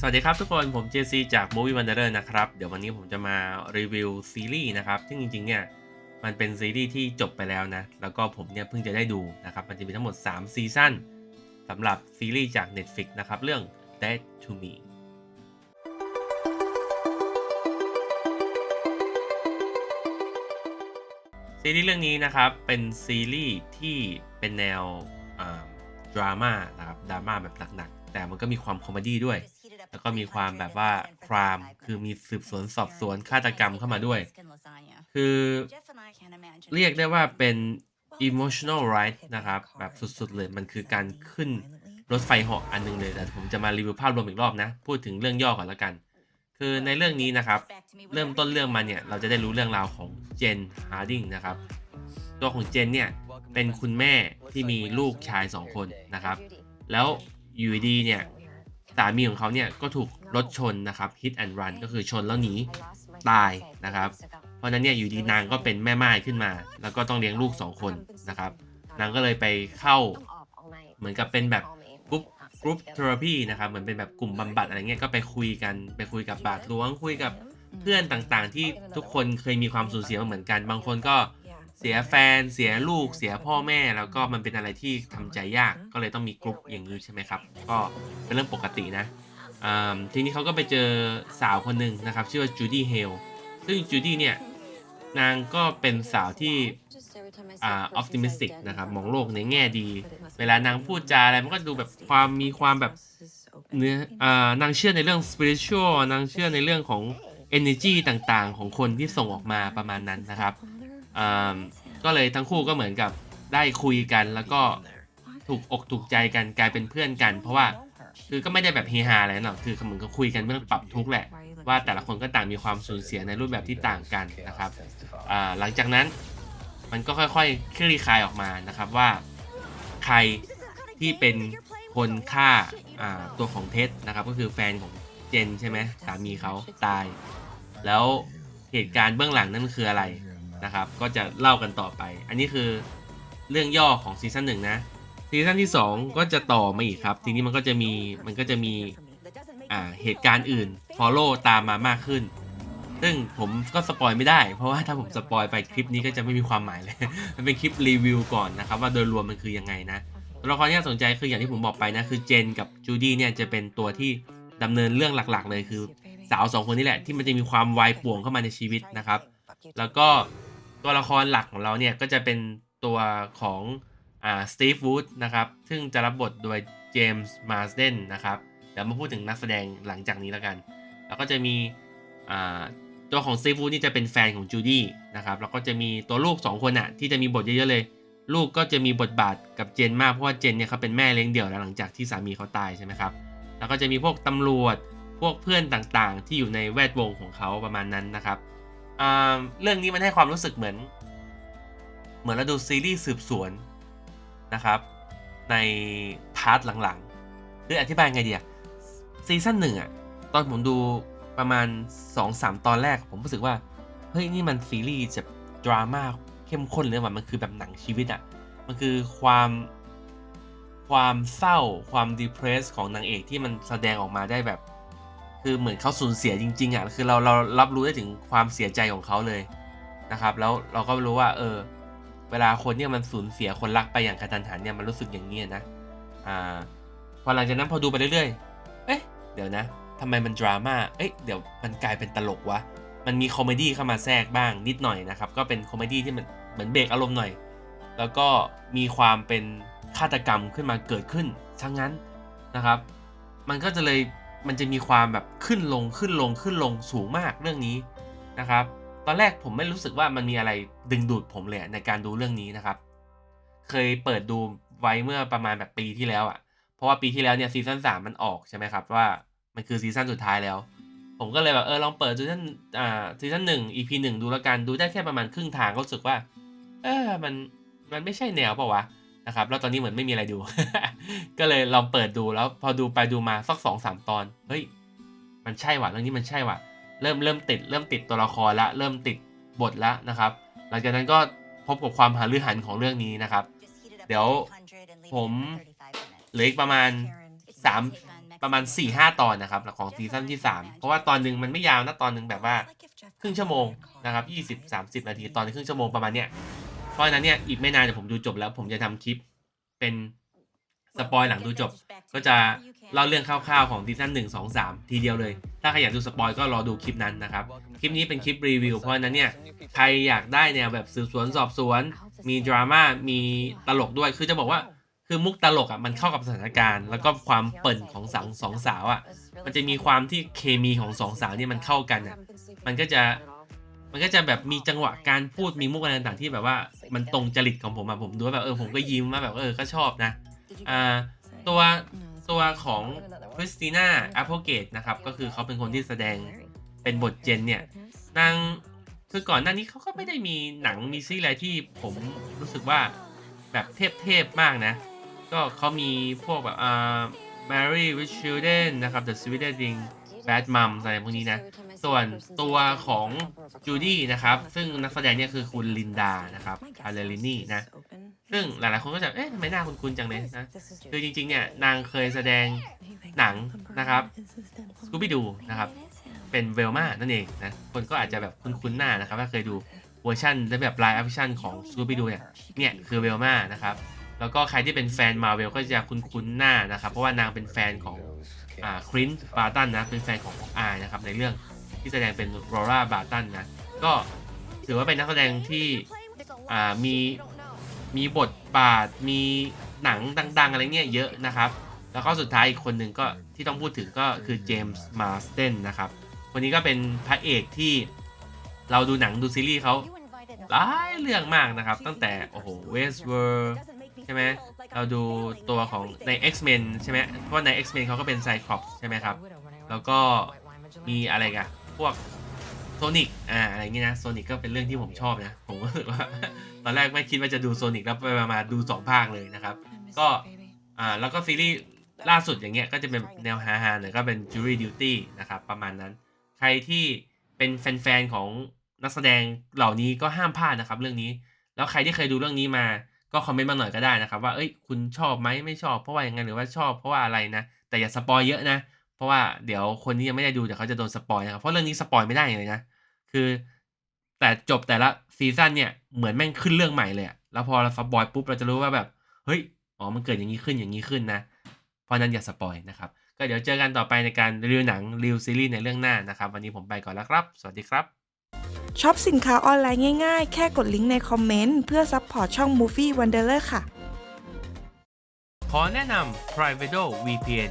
สวัสดีครับทุกคน ผมเจซีจาก Movie Wanderer นะครับ เดี๋ยววันนี้ผมจะมารีวิวซีรีส์นะครับ ซึ่งจริงๆ เนี่ย มันเป็นซีรีส์ที่จบไปแล้วนะ แล้วก็ผมเนี่ยเพิ่งจะได้ดูนะครับ มันจะมีทั้งหมด 3 ซีซั่นสำหรับซีรีส์จาก Netflix นะครับ เรื่อง Dead to Me ซีรีส์เรื่องนี้นะครับ เป็นซีรีส์ที่เป็นแนวดราม่านะครับ ดราม่าแบบหนักๆ แต่มันก็มีความคอมเมดี้ด้วย แล้วก็มีความแบบว่าครามคือมีสืบสวนสอบสวนฆาตกรรมเข้ามาด้วย คือเรียกได้ว่าเป็น emotional ride นะครับ แบบสุดๆเลยมันคือการขึ้นรถไฟเหาะอันหนึงเลยแต่ผมจะมารีวิวภาพรวมอีกรอบนะ พูดถึงเรื่องย่อก่อนแล้วกัน คือในเรื่องนี้นะครับ เริ่มต้นเรื่องมาเนี่ย เราจะได้รู้เรื่องราวของเจนฮาร์ดิงนะครับ ตัวของเจนเนี่ย เป็นคุณแม่ที่มีลูกชาย 2 คนนะครับ แล้วอยู่ดีๆเนี่ย สามีของเขาเนี่ยก็ถูกรถชนนะครับ hit and run ก็คือชนแล้วหนีตายนะครับ เพราะนั้นเนี่ยอยู่ดีนางก็เป็นแม่ไม้ขึ้นมา แล้วก็ต้องเลี้ยงลูก2คนนะครับ นางก็เลยไปเข้าเหมือนกับเป็นแบบกรุ๊ปกรุ๊ปเทอราพีนะครับเหมือนเป็นแบบกลุ่มบำบัดอะไรเงี้ยก็ไปคุยกันไปคุยกับบาทหลวงคุยกับเพื่อนต่างๆ ที่ทุกคนเคยมีความสูญเสียมาเหมือนกัน บางคนก็ เสียแฟนเสียลูกเสียพ่อแม่แล้วก็มันเป็นอะไรที่ทำใจยากก็เลยต้องมีกลุ่มอย่างนี้ใช่ไหมครับ ก็เป็นเรื่องปกตินะอ่าทีนี้เขาก็ไปเจอสาวคนหนึ่งนะครับ ชื่อว่าจูดี้เฮลซึ่งจูดี้เนี่ยนางก็เป็นสาวที่อ่าออ t ติมิสติกนะครับมองโลกในแง่ดี เวลานางพูดจาอะไรมันก็ดูแบบความมีความแบบเนื้ออ่านางเชื่อในเรื่อง spiritual นางเชื่อในเรื่องของ energy ต่างๆ ของคนที่ส่งออกมาประมาณนั้นนะครับอ่า ก็เลยทั้งคู่ก็เหมือนกับได้คุยกันแล้วก็ถูกอกถูกใจกันกลายเป็นเพื่อนกัน เพราะว่าคือก็ไม่ได้แบบเฮฮาอะไรหรอกคือเหมือนก็คุยกันเรื่องปรับทุกข์แหละ ว่าแต่ละคนก็ต่างมีความสูญเสียในรูปแบบที่ต่างกันนะครับอ่าหลังจากนั้นมันก็ค่อยๆคลี่คลายออกมานะครับว่า ใครที่เป็นคนฆ่าอ่าตัวของเท็ดนะครับ ก็คือแฟนของเจนใช่ไหมสามีเขาตาย แล้วเหตุการณ์เบื้องหลังนั่นคืออะไร นะครับ ก็จะเล่ากันต่อไป อันนี้คือเรื่องย่อของซีซั่นหนึ่งนะซีซั่นที่ 2 ก็จะต่อมาอีกครับ ทีนี้มันก็จะมีมันก็จะมีอ่าเหตุการณ์อื่น follow ตามมามากขึ้น ซึ่งผมก็สปอยไม่ได้ เพราะว่าถ้าผมสปอยไปคลิปนี้ก็จะไม่มีความหมายเลย มันเป็นคลิปรีวิวก่อนนะครับ ว่าโดยรวมมันคือยังไงนะตัวละครที่น่าสนใจคืออย่างที่ผมบอกไปนะ คือเจนกับจูดี้เนี่ยจะเป็นตัวที่ดำเนินเรื่องหลักๆ เลยคือสาวสองคนนี้แหละที่มันจะมีความวายป่วงเข้ามาในชีวิตนะครับ แล้วก็ ตัวละครหลักของเราเนี่ยก็จะเป็นตัวของอ่าสตีฟวูดนะครับ ซึ่งจะรับบทโดยเจมส์มาสเดนนะครับเดี๋ยวมาพูดถึงนักแสดงหลังจากนี้แล้วกัน แล้วก็จะมีอ่าตัวของสตีฟวูดนี่จะเป็นแฟนของจูดี้นะครับ แล้วก็จะมีตัวลูก 2 คนอะที่จะมีบทเยอะๆเลย ลูกก็จะมีบทบาทกับเจนมาก เพราะว่าเจนเนี่ยเขาเป็นแม่เลี้ยงเดี่ยวแล้วหลังจากที่สามีเขาตายใช่ไหมครับ แล้วก็จะมีพวกตำรวจพวกเพื่อนต่างๆ ที่อยู่ในแวดวงของเขาประมาณนั้นนะครับ เรื่องนี้มันให้ความรู้สึกเหมือน เหมือนเราดูซีรีส์สืบสวนนะครับ ในพาร์ทหลังๆคืออธิบายไงดีอะซีซั่นหนึ่งอะตอนผมดูประมาณ 2-3 ตอนแรกผมรู้สึกว่า เฮ้ย นี่มันซีรีส์จะดราม่าเข้มข้นเลยว่ะมันคือแบบหนังชีวิตอะมันคือความความเศร้าความดีเพรสของนางเอกที่มันแสดงออกมาได้แบบ คือเหมือนเขาสูญเสียจริง ๆอะคือเราเรารับรู้ได้ถึงความเสียใจของเขาเลยนะครับ แล้วเราก็รู้ว่าเออเวลาคนเนี่ยมันสูญเสียคนรักไปอย่างกระทันหันเนี่ยมันรู้สึกอย่างนี้นะอ่าพอหลังจากนั้นพอดูไปเรื่อยๆเอ๊ะเดี๋ยวนะทำไมมันดราม่าเอ๊ะเดี๋ยวมันกลายเป็นตลกวะมันมีคอมเมดี้เข้ามาแทรกบ้างนิดหน่อยนะครับก็เป็นคอมเมดี้ที่มันเหมือนเบรกอารมณ์หน่อย แล้วก็มีความเป็นฆาตกรรมขึ้นมาเกิดขึ้นทั้งนั้นนะครับ มันก็จะเลย มันจะมีความแบบขึ้นลงขึ้นลงขึ้นลงสูงมากเรื่องนี้นะครับ ตอนแรกผมไม่รู้สึกว่ามันมีอะไรดึงดูดผมเลยในการดูเรื่องนี้นะครับ เคยเปิดดูไว้เมื่อประมาณแบบปีที่แล้วอะ่ะ เพราะว่าปีที่แล้วเนี่ยซีซั่นสามมันออกใช่ไหมครับว่ามันคือซีซั่นสุดท้ายแล้ว ผมก็เลยแบบเออลองเปิดซีซั่นอ่าซีซั่นหนึ่ง EP หนึ่งดูแล้วกันดูได้แค่ประมาณครึ่งทางก็รู้สึกว่า เออมันมันไม่ใช่แนวเปล่าวะ นะครับ แล้วตอนนี้เหมือนไม่มีอะไรดู ก็เลยลองเปิดดูแล้วพอดูไปดูมาสักสองสามตอน เฮ้ย มันใช่ว่ะเรื่องนี้มันใช่ว่ะ เริ่มเริ่มติด เริ่มติดตัวละครละ เริ่มติดบทละนะครับ หลังจากนั้นก็พบกับความหาลือหันของเรื่องนี้นะครับ เดี๋ยวผมเหลืออีกประมาณ3ประมาณ 4-5 ตอนนะครับของซีซั่นที่ 3 เพราะว่าตอนหนึ่งมันไม่ยาวนะตอนหนึ่งแบบว่า ครึ่งชั่วโมงนะครับ 20 30 นาที ตอนครึ่งชั่วโมงประมาณเนี้ย ราะฉะนั้นเนี่ยอีกไม่นานเดี๋ยวผมดูจบแล้วผมจะทำคลิปเป็นสปอยหลังดูจบ ก็จะเล่าเรื่องคร่าวๆของซีซั่น1 2 3ทีเดียวเลย ถ้าใครอยากดูสปอยก็รอดูคลิปนั้นนะครับ คลิปนี้เป็นคลิปรีวิวเพราะฉะนั้นเนี่ยใครอยากได้แนวแบบสืบสวนสอบสวน มีดราม่ามีตลกด้วยคือจะบอกว่าคือมุกตลกอะมันเข้ากับสถานการณ์ แล้วก็ความเปิ่นของสังสองสาวอะมันจะมีความที่เคมีของสองสาวเนี่ยมันเข้ากันอะมันก็จะ มันก็จะแบบมีจังหวะการพูดมีมุกอะไรต่างๆที่แบบว่ามันตรงจริตของผมอะผมดูแล้วแบบเออผมก็ยิ้มว่าแบบเออก็ชอบนะอ่าตัวตัวของคริสติน่าแอปเปิลเกตนะครับก็คือเขาเป็นคนที่แสดงเป็นบทเจนเนี่ยนางคือก่อนหน้านี้เขาก็ไม่ได้มีหนังมีซีรีส์อะไรที่ผมรู้สึกว่าแบบเทพๆมากนะ ก็เขามีพวกแบบอ่า Mary with Children นะครับ The Sweetest Bad Mom อะไรพวกนี้นะ ส่วนตัวของจูดี้นะครับ ซึ่งนักแสดงเนี่ยคือคุณลินดานะครับคาเลลินี่นะ ซึ่งหลายๆคนก็จะเอ๊ะทำไมหน้าคุ้นๆจังเลยนะ คือจริงๆเนี่ยนางเคยแสดงหนังนะครับสกูบี้ดูนะครับเป็นเวลมานั่นเองนะ คนก็อาจจะแบบคุ้นๆหน้านะครับ ถ้าเคยดูเวอร์ชันและแบบไลฟ์แอคชั่นของสกูบี้ดูเนี่ยเนี่ยคือเวลมานะครับแล้วก็ใครที่เป็นแฟนมาเวลก็จะคุ้นๆหน้านะครับ เพราะว่านางเป็นแฟนของอ่าครินส์บาร์ตันนะเป็นแฟนของอายนะครับในเรื่อง ที่แสดงเป็นโรราบาร์ตันนะ ก็ถือว่าเป็นนักแสดงที่มีมีบทบาทมีหนังดัง ๆ อะไรเงี้ยเยอะนะครับ แล้วก็สุดท้ายอีกคนหนึ่งก็ที่ต้องพูดถึงก็คือเจมส์มาสเตนนะครับคนนี้ก็เป็นพระเอกที่เราดูหนังดูซีรีส์เขาหลายเรื่องมากนะครับ ตั้งแต่ โอ้โห Westworld ใช่ไหมเราดูตัวของใน X-Men ใช่ไหมเพราะใน X-Men เขาก็เป็นไซคลอปใช่ไหมครับ แล้วก็มีอะไรกัน พวกโซนิกอ่าอะไรเงี้ยนะโซนิกก็เป็นเรื่องที่ผมชอบนะ ผมก็รู้สึกว่า ตอนแรกไม่คิดว่าจะดูโซนิกแล้วไปมาๆดูสองภาคเลยนะครับ ก็อ่าแล้วก็ซีรีส์ล่าสุดอย่างเงี้ยก็จะเป็นแนวฮาๆหน่อยก็เป็น Jury Duty นะครับประมาณนั้น ใครที่เป็นแฟนๆของนักแสดงเหล่านี้ก็ห้ามพลาดนะครับ เรื่องนี้ แล้วใครที่เคยดูเรื่องนี้มาก็คอมเมนต์มาหน่อยก็ได้นะครับ ว่าเอ้ยคุณชอบไหมไม่ชอบเพราะว่าอย่างไงหรือว่าชอบเพราะว่าอะไรนะ แต่อย่าสปอยเยอะนะ เพราะว่าเดี๋ยวคนที่ยังไม่ได้ดูเดี๋ยวเขาจะโดนสปอยนะครับ เพราะเรื่องนี้สปอยไม่ได้เลยนะ คือ แต่จบแต่ละซีซั่นเนี่ยเหมือนแม่งขึ้นเรื่องใหม่เลยอะแล้วพอเราสปอยปุ๊บเราจะรู้ว่าแบบเฮ้ยอ๋อมันเกิดอย่างนี้ขึ้นอย่างนี้ขึ้นนะ เพราะฉะนั้นอย่าสปอยนะครับก็เดี๋ยวเจอกันต่อไปในการรีวิวหนังรีวิวซีรีส์ในเรื่องหน้านะครับ วันนี้ผมไปก่อนแล้วครับ สวัสดีครับช็อปสินค้าออนไลน์ง่ายๆ แค่กดลิงก์ในคอมเมนต์เพื่อซัพพอร์ตช่อง Movie Wanderer ค่ะ ขอแนะนำ Privato VPN